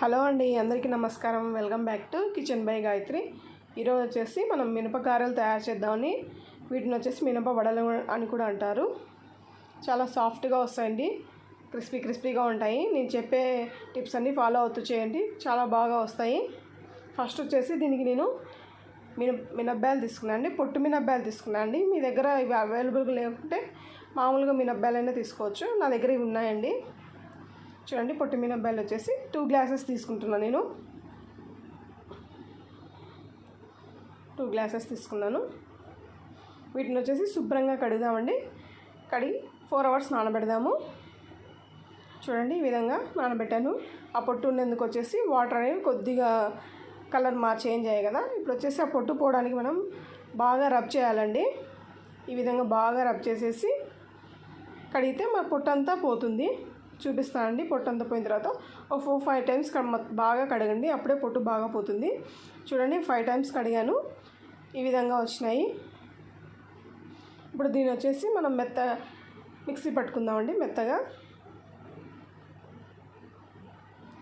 Hello అండి అందరికీ నమస్కారం. Welcome back to kitchen by Gayatri. ఈరోజు వచ్చేసి మనం మినపకారలు తయారు చేద్దామని వీటిని వచ్చేసి మినప వడలు అని కూడా అంటారు. చాలా సాఫ్ట్గా వస్తాయండి. క్రిస్పీ క్రిస్పీగా ఉంటాయి. నేను చెప్పే టిప్స్ అన్నీ ఫాలో అవుతూ చేయండి. చాలా బాగా వస్తాయి. ఫస్ట్ వచ్చేసి దీనికి నేను మిన మినప్పాయలు తీసుకున్నాను అండి. పొట్టు మినబ్బాయిలు తీసుకున్నాను అండి. మీ దగ్గర ఇవి అవైలబుల్గా లేకుంటే మామూలుగా మినప్పాయలైనా తీసుకోవచ్చు. నా దగ్గర ఇవి ఉన్నాయండి. చూడండి పొట్టి మినప్పాయలు వచ్చేసి టూ గ్లాసెస్ తీసుకుంటున్నాను నేను. టూ గ్లాసెస్ తీసుకున్నాను. వీటిని వచ్చేసి శుభ్రంగా కడుగుదామండి. కడిగి ఫోర్ అవర్స్ నానబెడదాము. చూడండి ఈ విధంగా నానబెట్టాను. ఆ పొట్టు ఉండేందుకు వచ్చేసి వాటర్ అనేవి కొద్దిగా కలర్ మా చేంజ్ అయ్యాయి కదా. ఇప్పుడు వచ్చేసి ఆ పొట్టు పోవడానికి మనం బాగా రబ్ చేయాలండి. ఈ విధంగా బాగా రబ్ చేసేసి కడిగితే మన పొట్టు అంతా పోతుంది. చూపిస్తానండి పొట్టు అంతా పోయిన తర్వాత ఒక ఫోర్ ఫైవ్ టైమ్స్ బాగా కడగండి. అప్పుడే పొట్టు బాగా పోతుంది. చూడండి ఫైవ్ టైమ్స్ కడిగాను. ఈ విధంగా వచ్చినాయి. ఇప్పుడు దీని వచ్చేసి మనం మెత్త మిక్సీ పట్టుకుందామండి మెత్తగా.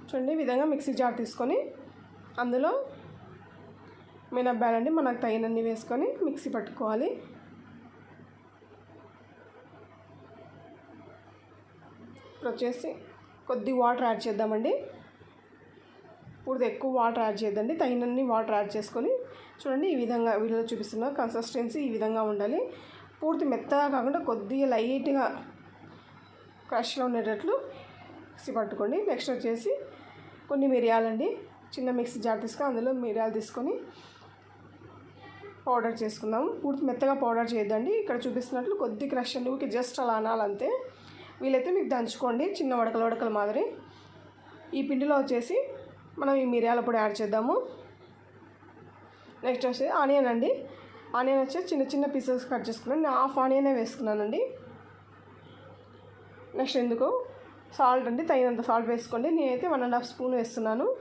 చూడండి ఈ విధంగా మిక్సీ జార్ తీసుకొని అందులో మినబ్బాలండి మనకు తగినన్ని వేసుకొని మిక్సీ పట్టుకోవాలి. ఇప్పుడు వచ్చేసి కొద్ది వాటర్ యాడ్ చేద్దామండి. ఇప్పుడు ఎక్కువ వాటర్ యాడ్ చేద్దండి తగినన్ని వాటర్ యాడ్ చేసుకొని చూడండి ఈ విధంగా వీడియోలో చూపిస్తున్న కన్సిస్టెన్సీ ఈ విధంగా ఉండాలి. పూర్తి మెత్తగా కాకుండా కొద్దిగా లైట్గా క్రష్లో ఉండేటట్లు మిక్సీ పట్టుకోండి. నెక్స్ట్ వచ్చేసి కొన్ని మిరియాలండి. చిన్న మిక్సీ జార్ తీసుకొని అందులో మిరియాలు తీసుకొని పౌడర్ చేసుకుందాము పూర్తి మెత్తగా పౌడర్ చేయొద్దండి. ఇక్కడ చూపిస్తున్నట్లు కొద్ది క్రష్ ఊరికి జస్ట్ అలా అనాలంతే. వీలైతే మీకు దంచుకోండి చిన్న వడకలు వడకల మాదిరి. ఈ పిండిలో వచ్చేసి మనం ఈ మిరియాల పొడి యాడ్ చేద్దాము. నెక్స్ట్ వచ్చేసి ఆనియన్ అండి. ఆనియన్ వచ్చేసి చిన్న చిన్న పీసెస్ కట్ చేసుకున్నాను. నేను హాఫ్ ఆనియనే వేసుకున్నానండి. నెక్స్ట్ ఎందుకు? సాల్ట్ అండి తగినంత సాల్ట్ వేసుకోండి. నేనైతే వన్ అండ్ హాఫ్ స్పూన్ వేస్తున్నాను.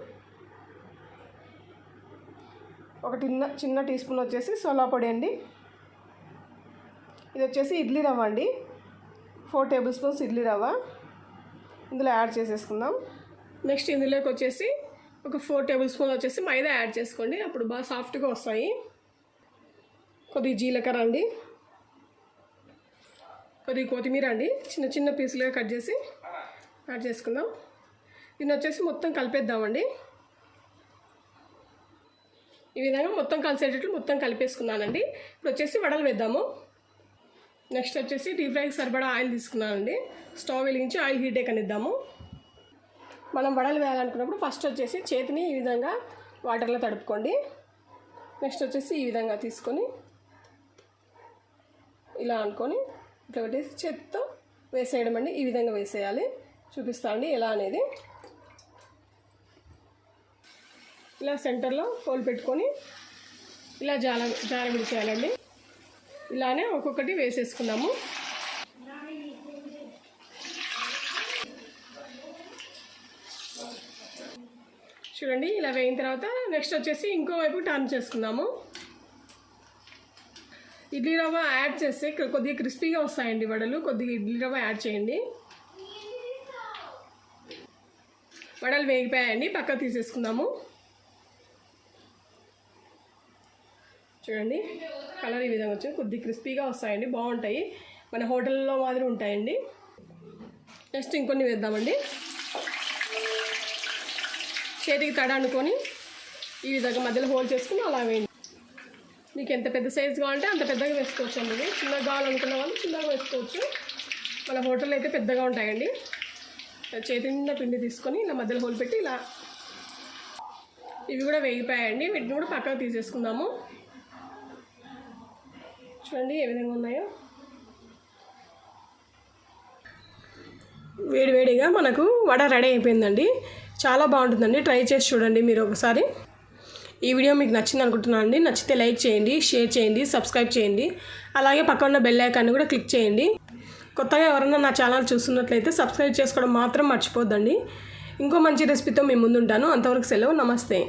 ఒక చిన్న చిన్న టీ స్పూన్ వచ్చేసి సోలా పొడి అండి. ఇది వచ్చేసి ఇడ్లీ రవ్వ అండి. ఫోర్ టేబుల్ స్పూన్స్ ఇడ్లీ రవ్వ ఇందులో యాడ్ చేసేసుకుందాం. నెక్స్ట్ ఇందులోకి వచ్చేసి ఒక ఫోర్ టేబుల్ స్పూన్ వచ్చేసి మైదా యాడ్ చేసుకోండి. అప్పుడు బాగా సాఫ్ట్గా వస్తాయి. కొద్దిగా జీలకర్ర అండి. కొద్దిగా కొత్తిమీర అండి. చిన్న చిన్న పీసులుగా కట్ చేసి యాడ్ చేసుకుందాం. దీన్ని వచ్చేసి మొత్తం కలిపేద్దామండి. ఈ విధంగా మొత్తం కలిసేటట్లు మొత్తం కలిపేసుకున్నానండి. ఇప్పుడు వచ్చేసి వడలు వేద్దాము. నెక్స్ట్ వచ్చేసి డీప్ ఫ్రైకి సరిపడా ఆయిల్ తీసుకున్నానండి. స్టవ్ వెలిగించి ఆయిల్ హీట్ ఎక్కనిద్దాము మనం వడలు వేయాలనుకున్నప్పుడు ఫస్ట్ వచ్చేసి చేతిని ఈ విధంగా వాటర్లో తడుపుకోండి. నెక్స్ట్ వచ్చేసి ఈ విధంగా తీసుకొని ఇలా అనుకొని ఇట్లా పెట్టేసి చేతితో వేసేయడం అండి. ఈ విధంగా వేసేయాలి. చూపిస్తా అండి ఎలా అనేది. ఇలా సెంటర్లో హోల్ పెట్టుకొని ఇలా జాల జార విడిచేయాలండి. ఇలానే ఒక్కొక్కటి వేసేసుకున్నాము చూడండి ఇలా వేయిన తర్వాత నెక్స్ట్ వచ్చేసి ఇంకోవైపు టర్న్ చేసుకుందాము. ఇడ్లీ రవ్వ యాడ్ చేస్తే కొద్దిగా క్రిస్పీగా వస్తాయండి వడలు. కొద్దిగా ఇడ్లీ రవ్వ యాడ్ చేయండి. వడలు వేగిపోయాయండి పక్క తీసేసుకుందాము. చూడండి. కలర్ ఈ విధంగా వచ్చింది. కొద్ది క్రిస్పీగా వస్తాయండి. బాగుంటాయి. మన హోటల్లో మాదిరి ఉంటాయండి. నెక్స్ట్ ఇంకొన్ని వేద్దామండి. చేతికి తడ అనుకొని ఈ విధంగా మధ్యలో హోల్ చేసుకుని అలా వేయండి. మీకు ఎంత పెద్ద సైజు కావాలంటే అంత పెద్దగా వేసుకోవచ్చు అండి ఇది. చిన్నగా కావాలనుకున్న వాళ్ళు చిన్నగా వేసుకోవచ్చు. మన హోటల్లో అయితే పెద్దగా ఉంటాయండి. చేతి నిండా పిండి తీసుకొని ఇలా మధ్యలో హోల్ పెట్టి ఇలా ఇవి కూడా వేగిపోయాయండి. వీటిని కూడా పక్కకు తీసేసుకుందాము. చూడండి ఏ విధంగా ఉన్నాయో. వేడివేడిగా మనకు వడ రెడీ అయిపోయిందండి. చాలా బాగుంటుందండి. ట్రై చేసి చూడండి మీరు ఒకసారి. ఈ వీడియో మీకు నచ్చింది అనుకుంటున్నాను అండి. నచ్చితే లైక్ చేయండి షేర్ చేయండి సబ్స్క్రైబ్ చేయండి. అలాగే పక్కన ఉన్న బెల్ ఐకాన్ని కూడా క్లిక్ చేయండి. కొత్తగా ఎవరైనా నా ఛానల్ చూస్తున్నట్లయితే సబ్స్క్రైబ్ చేసుకోవడం మాత్రం మర్చిపోద్దండి. ఇంకో మంచి రెసిపీతో మేము ముందుంటాను. అంతవరకు సెలవు. నమస్తే.